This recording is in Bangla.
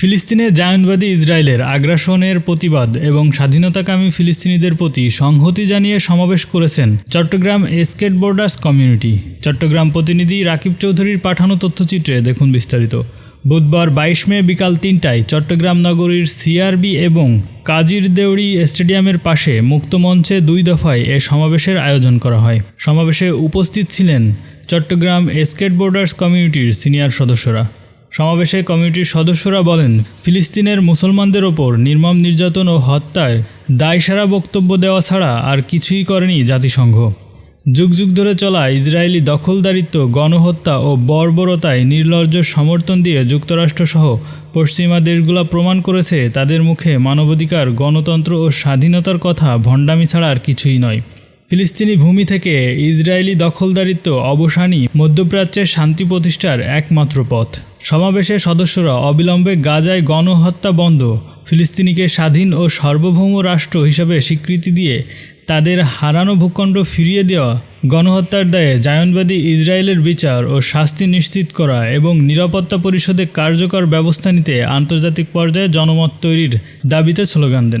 ফিলিস্তিনে জায়নবাদী ইসরায়েলের আগ্রাসনের প্রতিবাদ এবং স্বাধীনতাকামী ফিলিস্তিনিদের প্রতি সংহতি জানিয়ে সমাবেশ করেছেন চট্টগ্রাম স্কেটবোর্ডার্স কমিউনিটি। চট্টগ্রাম প্রতিনিধি রাকিব চৌধুরীর পাঠানো তথ্যচিত্রে দেখুন বিস্তারিত। বুধবার বাইশ মে বিকাল তিনটায় চট্টগ্রাম নগরীর সিআরবি এবং কাজির দেউড়ি স্টেডিয়ামের পাশে মুক্তমঞ্চে দুই দফায় এ সমাবেশের আয়োজন করা হয়। সমাবেশে উপস্থিত ছিলেন চট্টগ্রাম স্কেটবোর্ডার্স কমিউনিটির সিনিয়র সদস্যরা। সমাবেশে কমিটির সদস্যরা বলেন, ফিলিস্তিনের মুসলমানদের ওপর নির্মম নির্যাতন ও হত্যায় দায়সারা বক্তব্য দেওয়া ছাড়া আর কিছুই করেনি জাতিসংঘ। যুগ যুগ ধরে চলা ইসরায়েলি দখলদারিত্ব, গণহত্যা ও বর্বরতায় নির্লজ্জ সমর্থন দিয়ে যুক্তরাষ্ট্রসহ পশ্চিমা দেশগুলো প্রমাণ করেছে তাদের মুখে মানবাধিকার, গণতন্ত্র ও স্বাধীনতার কথা ভণ্ডামি ছাড়া আর কিছুই নয়। ফিলিস্তিনি ভূমি থেকে ইসরায়েলি দখলদারিত্ব অবসানই মধ্যপ্রাচ্যের শান্তি প্রতিষ্ঠার একমাত্র পথ। সমাবেশে সদস্যরা অবিলম্বে গাজায় গণহত্যা বন্ধ, ফিলিস্তিনিকে স্বাধীন ও সার্বভৌম রাষ্ট্র হিসাবে স্বীকৃতি দিয়ে তাদের হারানো ভূখণ্ড ফিরিয়ে দেওয়া, গণহত্যার দায়ে জায়নবাদী ইসরায়েলের বিচার ও শাস্তি নিশ্চিত করা এবং নিরাপত্তা পরিষদে কার্যকর ব্যবস্থা নিতে আন্তর্জাতিক পর্যায়ে জনমত তৈরির দাবিতে স্লোগান দেন।